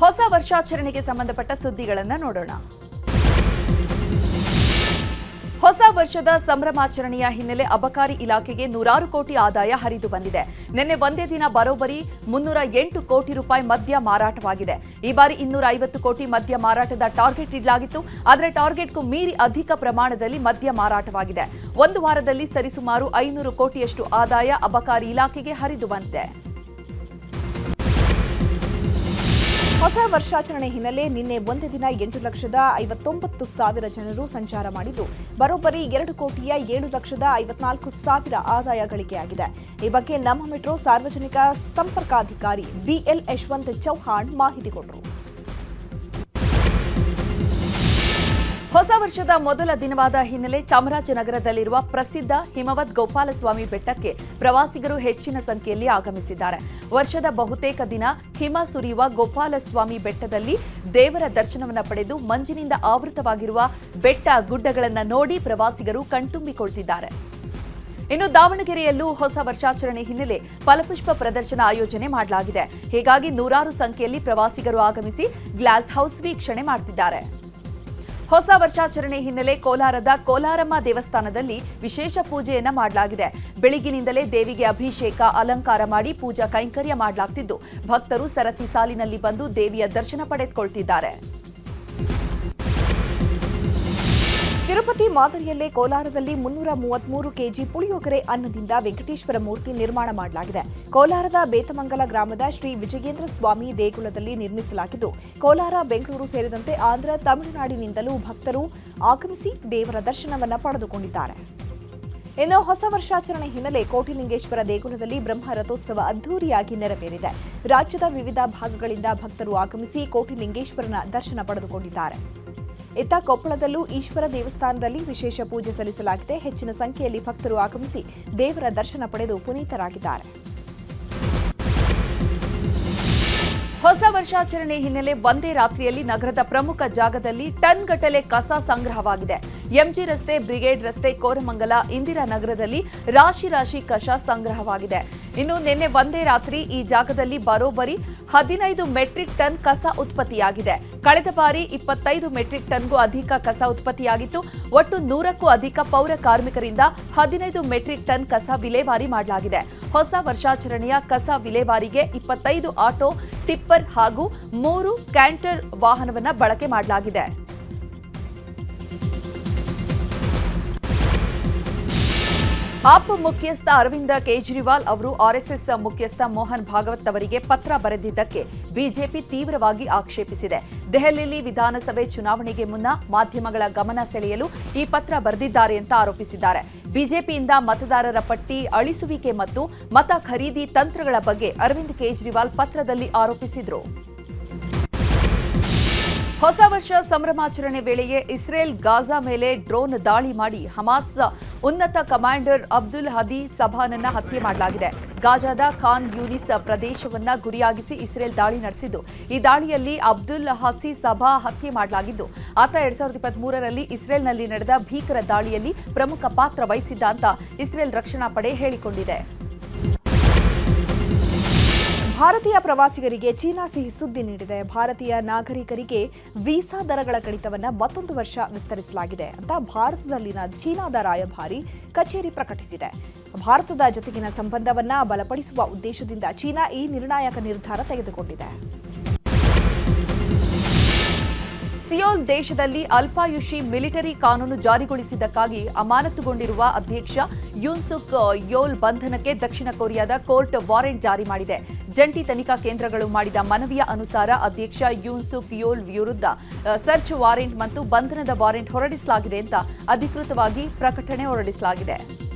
ಹೊಸ ವರ್ಷಾಚರಣೆಗೆ ಸಂಬಂಧಪಟ್ಟ ಸುದ್ದಿಗಳನ್ನು ನೋಡೋಣ. ಹೊಸ ವರ್ಷದ ಸಂಭ್ರಮಾಚರಣೆಯ ಹಿನ್ನೆಲೆ ಅಬಕಾರಿ ಇಲಾಖೆಗೆ ನೂರಾರು ಕೋಟಿ ಆದಾಯ ಹರಿದು ಬಂದಿದೆ. ನಿನ್ನೆ ಒಂದೇ ದಿನ ಬರೋಬ್ಬರಿ ಮುನ್ನೂರ ಎಂಟು ಕೋಟಿ ರೂಪಾಯಿ ಮದ್ಯ ಮಾರಾಟವಾಗಿದೆ. ಈ ಬಾರಿ ಇನ್ನೂರ ಐವತ್ತು ಕೋಟಿ ಮದ್ಯ ಮಾರಾಟದ ಟಾರ್ಗೆಟ್ ಇಡಲಾಗಿತ್ತು. ಆದರೆ ಟಾರ್ಗೆಟ್ಗೂ ಮೀರಿ ಅಧಿಕ ಪ್ರಮಾಣದಲ್ಲಿ ಮದ್ಯ ಮಾರಾಟವಾಗಿದೆ. ಒಂದು ವಾರದಲ್ಲಿ ಸರಿಸುಮಾರು ಐನೂರು ಕೋಟಿಯಷ್ಟು ಆದಾಯ ಅಬಕಾರಿ ಇಲಾಖೆಗೆ ಹರಿದು ಬಂದಿದೆ. ಹೊಸ ವರ್ಷಾಚರಣೆ ಹಿನ್ನೆಲೆ ನಿನ್ನೆ ಒಂದು ದಿನ ಎಂಟು ಲಕ್ಷದ ಐವತ್ತೊಂಬತ್ತು ಸಾವಿರ ಜನರು ಸಂಚಾರ ಮಾಡಿದ್ದು, ಬರೋಬ್ಬರಿ ಎರಡು ಕೋಟಿಯ ಏಳು ಲಕ್ಷದ ಐವತ್ನಾಲ್ಕು ಸಾವಿರ ಆದಾಯ ಗಳಿಕೆಯಾಗಿದೆ ಈ ಬಗ್ಗೆ ನಮ್ಮ ಮೆಟ್ರೋ ಸಾರ್ವಜನಿಕ ಸಂಪರ್ಕಾಧಿಕಾರಿ ಬಿಎಲ್ ಯಶವಂತ್ ಚೌಹಾಣ್ ಮಾಹಿತಿ ಕೊಟ್ಟರು ಹೊಸ ವರ್ಷದ ಮೊದಲ ದಿನವಾದ ಹಿನ್ನೆಲೆ ಚಾಮರಾಜನಗರದಲ್ಲಿರುವ ಪ್ರಸಿದ್ಧ ಹಿಮವದ್ ಗೋಪಾಲಸ್ವಾಮಿ ಬೆಟ್ಟಕ್ಕೆ ಪ್ರವಾಸಿಗರು ಹೆಚ್ಚಿನ ಸಂಖ್ಯೆಯಲ್ಲಿ ಆಗಮಿಸಿದ್ದಾರೆ. ವರ್ಷದ ಬಹುತೇಕ ದಿನ ಹಿಮ ಸುರಿಯುವ ಗೋಪಾಲಸ್ವಾಮಿ ಬೆಟ್ಟದಲ್ಲಿ ದೇವರ ದರ್ಶನವನ್ನು ಪಡೆದು ಮಂಜಿನಿಂದ ಆವೃತವಾಗಿರುವ ಬೆಟ್ಟ ಗುಡ್ಡಗಳನ್ನು ನೋಡಿ ಪ್ರವಾಸಿಗರು ಕಣ್ತುಂಬಿಕೊಳ್ತಿದ್ದಾರೆ. ಇನ್ನು ದಾವಣಗೆರೆಯಲ್ಲೂ ಹೊಸ ವರ್ಷಾಚರಣೆ ಹಿನ್ನೆಲೆ ಫಲಪುಷ್ಪ ಪ್ರದರ್ಶನ ಆಯೋಜನೆ ಮಾಡಲಾಗಿದೆ. ಹೀಗಾಗಿ ನೂರಾರು ಸಂಖ್ಯೆಯಲ್ಲಿ ಪ್ರವಾಸಿಗರು ಆಗಮಿಸಿ ಗ್ಲಾಸ್ ಹೌಸ್ ವೀಕ್ಷಣೆ ಮಾಡ್ತಿದ್ದಾರೆ. ಹೊಸ ವರ್ಷಾಚರಣೆ ಹಿನ್ನೆಲೆ ಕೋಲಾರದ ಕೋಲಾರಮ್ಮ ದೇವಸ್ಥಾನದಲ್ಲಿ ವಿಶೇಷ ಪೂಜೆಯನ್ನ ಮಾಡಲಾಗಿದೆ. ಬೆಳಗಿನಿಂದಲೇ ದೇವಿಗೆ ಅಭಿಷೇಕ, ಅಲಂಕಾರ ಮಾಡಿ ಪೂಜಾ ಕೈಂಕರ್ಯ ಮಾಡಲಾಗ್ತಿದ್ದು. ಭಕ್ತರು ಸರತಿ ಸಾಲಿನಲ್ಲಿ ಬಂದು ದೇವಿಯ ದರ್ಶನ ಪಡೆದುಕೊಳ್ತಿದ್ದಾರೆ. ತಿರುಪತಿ ಮಾದರಿಯಲ್ಲೇ ಕೋಲಾರದಲ್ಲಿ ಮುನ್ನೂರ ಮೂವತ್ಮೂರು ಕೆಜಿ ಪುಳಿಯೋಗರೆ ಅನ್ನದಿಂದ ವೆಂಕಟೇಶ್ವರ ಮೂರ್ತಿ ನಿರ್ಮಾಣ ಮಾಡಲಾಗಿದೆ. ಕೋಲಾರದ ಬೇತಮಂಗಲ ಗ್ರಾಮದ ಶ್ರೀ ವಿಜಯೇಂದ್ರ ಸ್ವಾಮಿ ದೇಗುಲದಲ್ಲಿ ನಿರ್ಮಿಸಲಾಗಿದ್ದು, ಕೋಲಾರ, ಬೆಂಗಳೂರು ಸೇರಿದಂತೆ ಆಂಧ್ರ, ತಮಿಳುನಾಡಿನಿಂದಲೂ ಭಕ್ತರು ಆಗಮಿಸಿ ದೇವರ ದರ್ಶನವನ್ನು ಪಡೆದುಕೊಂಡಿದ್ದಾರೆ. ಇನ್ನು ಹೊಸ ವರ್ಷಾಚರಣೆ ಹಿನ್ನೆಲೆ ಕೋಟಿಲಿಂಗೇಶ್ವರ ದೇಗುಲದಲ್ಲಿ ಬ್ರಹ್ಮ ರಥೋತ್ಸವ ಅದ್ದೂರಿಯಾಗಿ ನೆರವೇರಿದೆ. ರಾಜ್ಯದ ವಿವಿಧ ಭಾಗಗಳಿಂದ ಭಕ್ತರು ಆಗಮಿಸಿ ಕೋಟಿಲಿಂಗೇಶ್ವರನ ದರ್ಶನ ಪಡೆದುಕೊಂಡಿದ್ದಾರೆ. ಇತ್ತ ಕೊಪ್ಪಳದಲ್ಲೂ ಈಶ್ವರ ದೇವಸ್ಥಾನದಲ್ಲಿ ವಿಶೇಷ ಪೂಜೆ ಸಲ್ಲಿಸಲಾಗಿದೆ. ಹೆಚ್ಚಿನ ಸಂಖ್ಯೆಯಲ್ಲಿ ಭಕ್ತರು ಆಗಮಿಸಿ ದೇವರ ದರ್ಶನ ಪಡೆದು ಪುನೀತರಾಗಿದ್ದಾರೆ. ಹೊಸ ವರ್ಷಾಚರಣೆ ಹಿನ್ನೆಲೆ ಒಂದೇ ರಾತ್ರಿಯಲ್ಲಿ ನಗರದ ಪ್ರಮುಖ ಜಾಗದಲ್ಲಿ ಟನ್ ಗಟ್ಟಲೆ ಕಸ ಸಂಗ್ರಹವಾಗಿದೆ. ಎಂಜಿ ರಸ್ತೆ, ಬ್ರಿಗೇಡ್ ರಸ್ತೆ, ಕೋರಮಂಗಲ ಇಂದಿರಾನಗರದಲ್ಲಿ ರಾಶಿ ರಾಶಿ ಕಸ ಸಂಗ್ರಹವಾಗಿದೆ. ಇನ್ನು ನಿನ್ನೆ ಒಂದೇ ರಾತ್ರಿ ಈ ಜಾಗದಲ್ಲಿ ಬರೋಬ್ಬರಿ ಹದಿನೈದು ಮೆಟ್ರಿಕ್ ಟನ್ ಕಸ ಉತ್ಪತ್ತಿಯಾಗಿದೆ. ಕಳೆದ ಬಾರಿ ಇಪ್ಪತ್ತೈದು ಮೆಟ್ರಿಕ್ ಟನ್ಗೂ ಅಧಿಕ ಕಸ ಉತ್ಪತ್ತಿಯಾಗಿತ್ತು. ಒಟ್ಟು ನೂರಕ್ಕೂ ಅಧಿಕ ಪೌರ ಕಾರ್ಮಿಕರಿಂದ ಹದಿನೈದು ಮೆಟ್ರಿಕ್ ಟನ್ ಕಸ ವಿಲೇವಾರಿ ಮಾಡಲಾಗಿದೆ. ಹೊಸ ವರ್ಷಾಚರಣೆಯ ಕಸ ವಿಲೇವಾರಿಗೆ ಇಪ್ಪತ್ತೈದು ಆಟೋ, ಟಿಪ್ಪರ್ ಹಾಗೂ ಮೂರು ಕ್ಯಾಂಟರ್ ವಾಹನವನ್ನು ಬಳಕೆ ಮಾಡಲಾಗಿದೆ. ಆಪ್ ಮುಖ್ಯಸ್ಥ ಅರವಿಂದ ಕೇಜ್ರಿವಾಲ್ ಅವರು ಆರ್ಎಸ್ಎಸ್ ಮುಖ್ಯಸ್ಥ ಮೋಹನ್ ಭಾಗವತ್ ಅವರಿಗೆ ಪತ್ರ ಬರೆದಿದ್ದಕ್ಕೆ ಬಿಜೆಪಿ ತೀವ್ರವಾಗಿ ಆಕ್ಷೇಪಿಸಿದೆ. ದೆಹಲಿಯಲ್ಲಿ ವಿಧಾನಸಭೆ ಚುನಾವಣೆಗೆ ಮುನ್ನ ಮಾಧ್ಯಮಗಳ ಗಮನ ಸೆಳೆಯಲು ಈ ಪತ್ರ ಬರೆದಿದ್ದಾರೆ ಅಂತ ಆರೋಪಿಸಿದ್ದಾರೆ. ಬಿಜೆಪಿಯಿಂದ ಮತದಾರರ ಪಟ್ಟಿ ಅಳಿಸುವಿಕೆ ಮತ್ತು ಮತ ಖರೀದಿ ತಂತ್ರಗಳ ಬಗ್ಗೆ ಅರವಿಂದ್ ಕೇಜ್ರಿವಾಲ್ ಪತ್ರದಲ್ಲಿ ಆರೋಪಿಸಿದರು. ಹೊಸ ವರ್ಷ ಸಂಭ್ರಮಾಚರಣೆ ವೇಳೆಯೇ ಇಸ್ರೇಲ್ ಗಾಜಾ ಮೇಲೆ ಡ್ರೋನ್ ದಾಳಿ ಮಾಡಿ ಹಮಾಸ್ ಉನ್ನತ ಕಮಾಂಡರ್ ಅಬ್ದುಲ್ ಹದಿ ಸಭಾನನ್ನ ಹತ್ಯೆ ಮಾಡಲಾಗಿದೆ. ಗಾಜಾದ ಖಾನ್ ಯೂನಿಸ್ ಪ್ರದೇಶವನ್ನ ಗುರಿಯಾಗಿಸಿ ಇಸ್ರೇಲ್ ದಾಳಿ ನಡೆಸಿದ್ದು. ಈ ದಾಳಿಯಲ್ಲಿ ಅಬ್ದುಲ್ ಹಸಿ ಸಭಾ ಹತ್ಯೆ ಮಾಡಲಾಗಿದ್ದು, ಆತ ಎರಡ್ ಸಾವಿರದ ಇಪ್ಪತ್ಮೂರರಲ್ಲಿ ಇಸ್ರೇಲ್ನಲ್ಲಿ ನಡೆದ ಭೀಕರ ದಾಳಿಯಲ್ಲಿ ಪ್ರಮುಖ ಪಾತ್ರ ವಹಿಸಿದ್ದ ಅಂತ ಇಸ್ರೇಲ್ ರಕ್ಷಣಾ ಪಡೆ ಹೇಳಿಕೊಂಡಿದೆ. ಭಾರತೀಯ ಪ್ರವಾಸಿಗರಿಗೆ ಚೀನಾ ಸಿಹಿ ಸುದ್ದಿ ನೀಡಿದೆ. ಭಾರತೀಯ ನಾಗರಿಕರಿಗೆ ವೀಸಾ ದರಗಳ ಕಡಿತವನ್ನು ಮತ್ತೊಂದು ವರ್ಷ ವಿಸ್ತರಿಸಲಾಗಿದೆ ಅಂತ ಭಾರತದಲ್ಲಿನ ಚೀನಾದ ರಾಯಭಾರಿ ಕಚೇರಿ ಪ್ರಕಟಿಸಿದೆ. ಭಾರತದ ಜೊತೆಗಿನ ಸಂಬಂಧವನ್ನು ಬಲಪಡಿಸುವ ಉದ್ದೇಶದಿಂದ ಚೀನಾ ಈ ನಿರ್ಣಾಯಕ ನಿರ್ಧಾರ ತೆಗೆದುಕೊಂಡಿದೆ. ದೇಶದಲ್ಲಿ ಅಲ್ಪಾಯುಷಿ ಮಿಲಿಟರಿ ಕಾನೂನು ಜಾರಿಗೊಳಿಸಿದ್ದಕ್ಕಾಗಿ ಅಮಾನತುಗೊಂಡಿರುವ ಅಧ್ಯಕ್ಷ ಯೂನ್ಸುಕ್ ಯೋಲ್ ಬಂಧನಕ್ಕೆ ದಕ್ಷಿಣ ಕೊರಿಯಾದ ಕೋರ್ಟ್ ವಾರೆಂಟ್ ಜಾರಿ ಮಾಡಿದೆ. ಜಂಟಿ ತನಿಖಾ ಕೇಂದ್ರಗಳು ಮಾಡಿದ ಮನವಿಯ ಅನುಸಾರ ಅಧ್ಯಕ್ಷ ಯೂನ್ಸುಕ್ ಯೋಲ್ ವಿರುದ್ಧ ಸರ್ಚ್ ವಾರೆಂಟ್ ಮತ್ತು ಬಂಧನದ ವಾರೆಂಟ್ ಹೊರಡಿಸಲಾಗಿದೆ ಅಂತ ಅಧಿಕೃತವಾಗಿ ಪ್ರಕಟಣೆ ಹೊರಡಿಸಲಾಗಿದೆ.